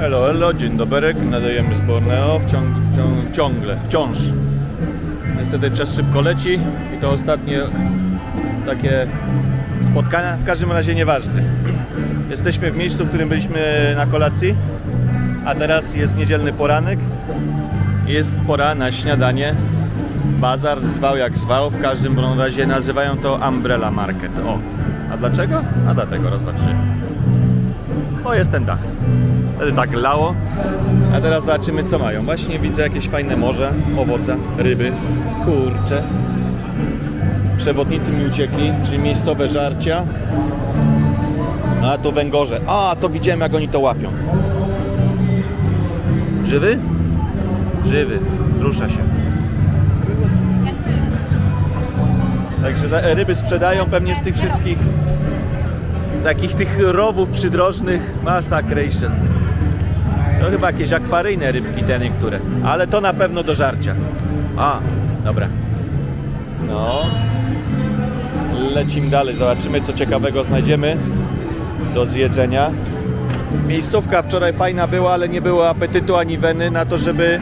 Elo, elo, dzień dobry, nadajemy z Borneo ciągle, wciąż. Niestety czas szybko leci i to ostatnie takie spotkania, w każdym razie nieważne. Jesteśmy w miejscu, w którym byliśmy na kolacji, a teraz jest niedzielny poranek. Jest pora na śniadanie. Bazar zwał jak zwał, w każdym razie nazywają to Umbrella Market. O, a dlaczego? A dlatego, raz. O, jest ten dach. Wtedy tak lało. A teraz zobaczymy co mają. Właśnie widzę jakieś fajne morze, owoce, ryby, kurcze. Przewodnicy mi uciekli, czyli miejscowe żarcia. No a tu węgorze. A, to widziałem jak oni to łapią. Żywy? Żywy. Rusza się. Także ryby sprzedają pewnie z tych wszystkich takich tych rowów przydrożnych massacration. To chyba jakieś akwaryjne rybki te niektóre, ale to na pewno do żarcia. A, dobra. No. Lecimy dalej, zobaczymy co ciekawego znajdziemy do zjedzenia. Miejscówka wczoraj fajna była, ale nie było apetytu ani weny na to, żeby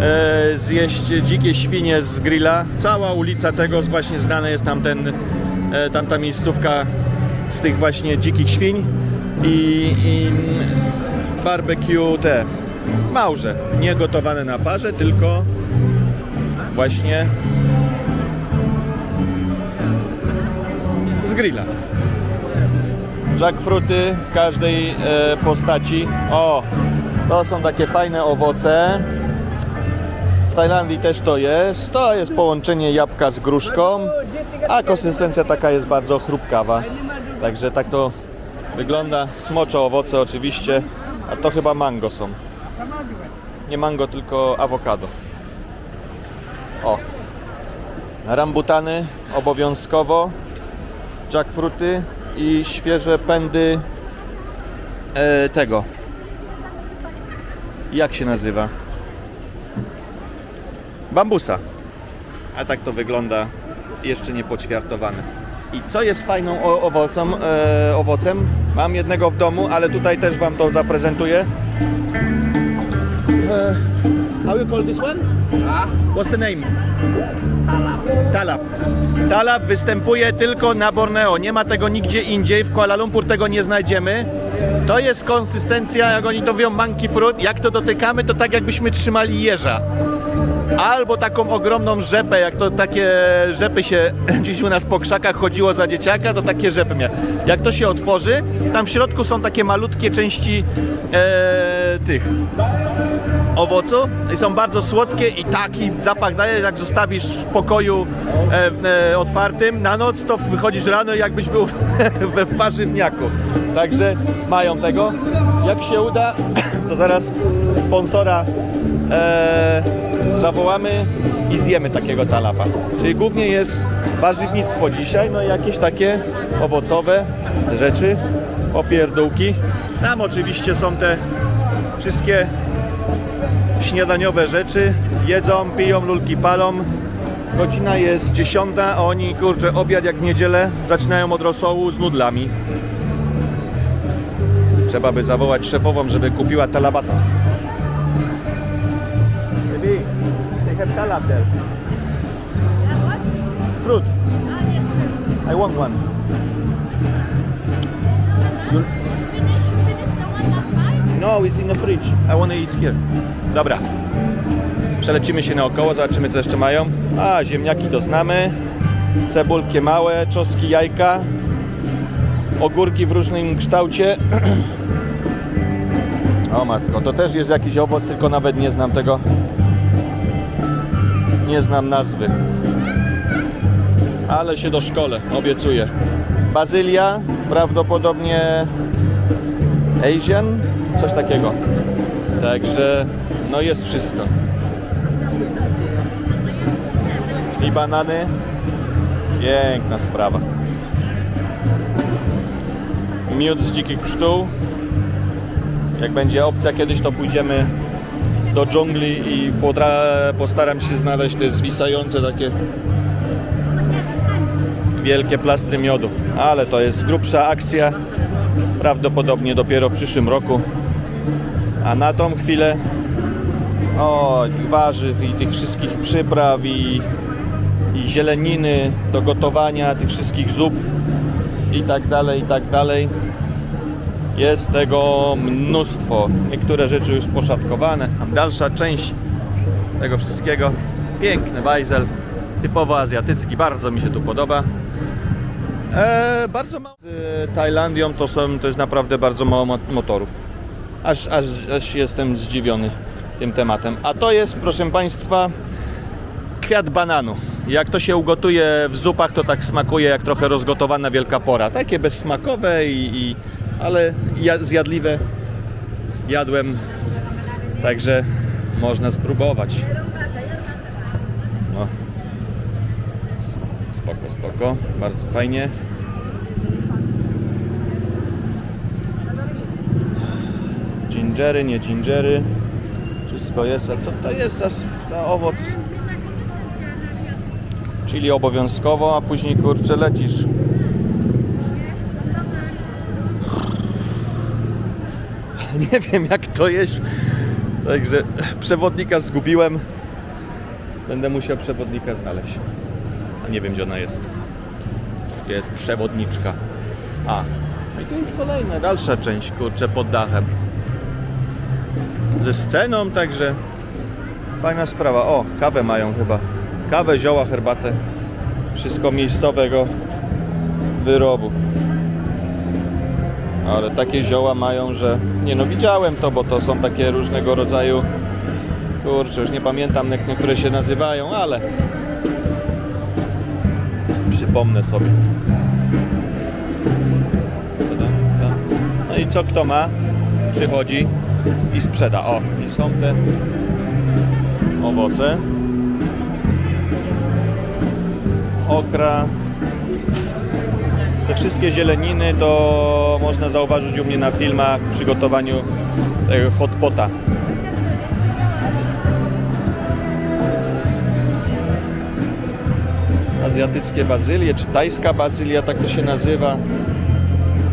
e, zjeść dzikie świnie z grilla. Cała ulica tego właśnie znana jest tam ten, e, tamta miejscówka z tych właśnie dzikich świń i, i barbecue te małże, nie gotowane na parze, tylko właśnie z grilla. Jackfruity w każdej e, postaci. O, to są takie fajne owoce. W Tajlandii też to jest. To jest połączenie jabłka z gruszką, a konsystencja taka jest bardzo chrupkawa. Także tak to wygląda. Smocze owoce oczywiście, a to chyba mango są. Nie mango, tylko awokado. O. Rambutany obowiązkowo. Jackfruity i świeże pędy e, tego. Jak się nazywa? Bambusa. A tak to wygląda jeszcze nie poćwiartowane. I co jest fajną o- owocą, e, owocem? Mam jednego w domu, ale tutaj też Wam to zaprezentuję. E, how you call this one? What's the name? Talab. Talab występuje tylko na Borneo. Nie ma tego nigdzie indziej. W Kuala Lumpur tego nie znajdziemy. To jest konsystencja, jak oni to mówią, monkey fruit. Jak to dotykamy, to tak jakbyśmy trzymali jeża. Albo taką ogromną rzepę, jak to takie rzepy się gdzieś u nas po krzakach chodziło za dzieciaka, to takie rzepy miał. Jak to się otworzy, tam w środku są takie malutkie części e, tych owocu i są bardzo słodkie i taki zapach daje, jak zostawisz w pokoju e, e, otwartym na noc, to wychodzisz rano jakbyś był we warzywniaku. Także mają tego. Jak się uda, to zaraz sponsora e, zawołamy i zjemy takiego talapa. Czyli głównie jest warzywnictwo dzisiaj, no i jakieś takie owocowe rzeczy, opierdółki. Tam oczywiście są te wszystkie śniadaniowe rzeczy. Jedzą, piją, lulki palą. Godzina jest dziesiąta, a oni, kurczę, obiad jak w niedzielę zaczynają od rosołu z nudlami. Trzeba by zawołać szefową, żeby kupiła talabata. Have talab there. Fruit. I want one. No, it's in the fridge. I want to eat here. Dobra. Przelecimy się naokoło, zobaczymy co jeszcze mają. A, ziemniaki to znamy. Cebulkie małe, czosnki, jajka. Ogórki w różnym kształcie. O matko, to też jest jakiś owoc, tylko nawet nie znam tego. Nie znam nazwy. Ale się doszkolę, obiecuję. Bazylia, prawdopodobnie Asian, coś takiego. Także no jest wszystko. I banany. Piękna sprawa. Miód z dzikich pszczół. Jak będzie opcja kiedyś, to pójdziemy do dżungli i postaram się znaleźć te zwisające takie wielkie plastry miodu. Ale to jest grubsza akcja. Prawdopodobnie dopiero w przyszłym roku. A na tą chwilę o, warzyw i tych wszystkich przypraw i, i zieleniny do gotowania, tych wszystkich zup i tak dalej, i tak dalej. Jest tego mnóstwo. Niektóre rzeczy już poszatkowane. A dalsza część tego wszystkiego. Piękny bajzel, typowo azjatycki, bardzo mi się tu podoba. E, bardzo mało. Z Tajlandią to, są, to jest naprawdę bardzo mało mo- motorów. Aż, aż, aż jestem zdziwiony tym tematem. A to jest, proszę Państwa, kwiat bananu. Jak to się ugotuje w zupach, to tak smakuje jak trochę rozgotowana wielka pora. Takie bezsmakowe, i, i, ale ja, zjadliwe. Jadłem, także można spróbować. No. Spoko, spoko, bardzo fajnie. Gingery, nie gingery. Wszystko jest. A co to jest za, za owoc? Czyli obowiązkowo, a później kurczę lecisz. Nie wiem jak to jest. Także przewodnika zgubiłem. Będę musiał przewodnika znaleźć. A nie wiem gdzie ona jest. Gdzie jest przewodniczka. A, no i to jest kolejna, dalsza część, kurczę, pod dachem. Ze sceną, także fajna sprawa. O, kawę mają chyba. Kawę, zioła, herbatę. Wszystko miejscowego wyrobu. Ale takie zioła mają, że... Nie no, widziałem to, bo to są takie różnego rodzaju... Kurczę, już nie pamiętam, jak niektóre się nazywają, ale... Przypomnę sobie. No i co kto ma? Przychodzi i sprzeda. O, i są te owoce. Okra. Te wszystkie zieleniny to można zauważyć u mnie na filmach w przygotowaniu tego hot pota. Azjatyckie bazylie, czy tajska bazylia, tak to się nazywa.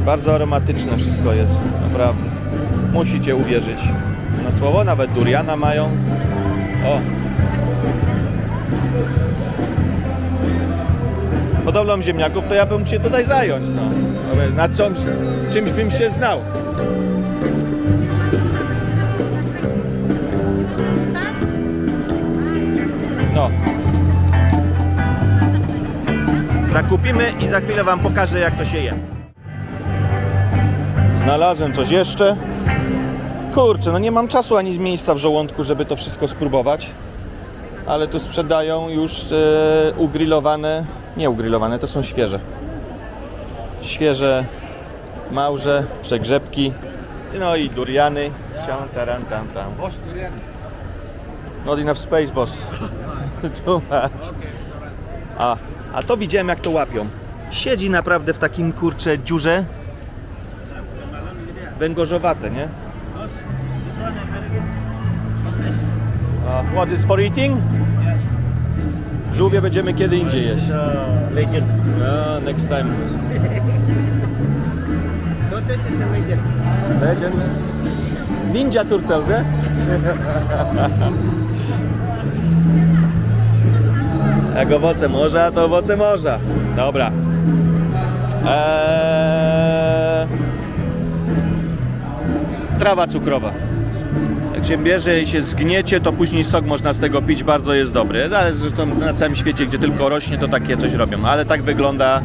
Bardzo aromatyczne wszystko jest, naprawdę. Musicie uwierzyć na słowo, nawet duriana mają. O. Podobną ziemniaków, to ja bym się tutaj zająć, no. Na czymś, czymś bym się znał. No. Zakupimy i za chwilę Wam pokażę, jak to się je. Znalazłem coś jeszcze. Kurczę, no nie mam czasu ani miejsca w żołądku, żeby to wszystko spróbować. Ale tu sprzedają już e, ugrillowane, nie ugrillowane, to są świeże. Świeże małże, przegrzebki, no i duriany. Taran, tam, tam. Not enough space, boss. Too much. A, a to widziałem jak to łapią. Siedzi naprawdę w takim kurcze dziurze. Węgorzowate, nie? A, what is for eating? Żółwie będziemy kiedy indziej jeść. Legend. No, next time. Lotus is a legend. Legend. Ninja Turtle, nie? Jak owoce morza, to owoce morza. Dobra. Eee... Trawa cukrowa. Jak się bierze i się zgniecie, to później sok można z tego pić, bardzo jest dobry. Ale zresztą na całym świecie, gdzie tylko rośnie, to takie coś robią. Ale tak wygląda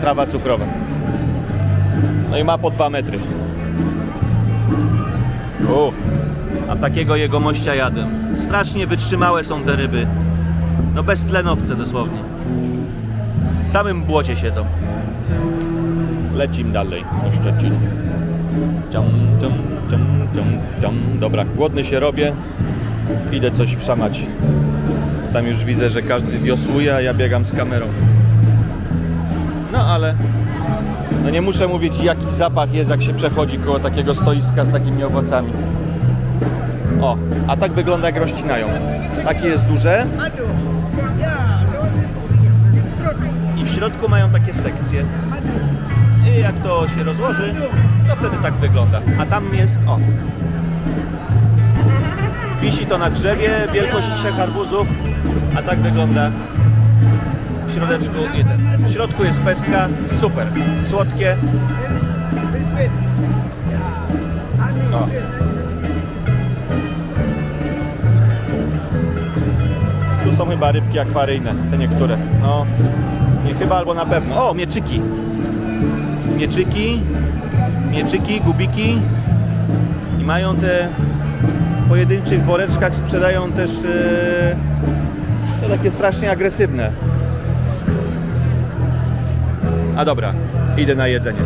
trawa cukrowa. No i ma po 2 metry. U, a takiego jegomościa jadę. Strasznie wytrzymałe są te ryby. No beztlenowce dosłownie. W samym błocie siedzą. Lecim dalej do Szczecina. Ciam, ciam, ciam, ciam. Dobra, głodny się robię. Idę coś wszamać. Tam już widzę, że każdy wiosłuje, a ja biegam z kamerą. No ale no nie muszę mówić jaki zapach jest jak się przechodzi koło takiego stoiska z takimi owocami. O, a tak wygląda jak rozcinają. Takie jest duże i w środku mają takie sekcje. I jak to się rozłoży, to wtedy tak wygląda. A tam jest, o. Wisi to na drzewie, wielkość trzech arbuzów, a tak wygląda w środeczku. ten. W środku jest pestka, super, słodkie. O. Tu są chyba rybki akwaryjne, te niektóre. No, nie chyba albo na pewno. O, mieczyki. Mieczyki, mieczyki, gubiki. I mają te pojedynczych woreczkach sprzedają też e, te takie strasznie agresywne. A dobra, idę na jedzenie.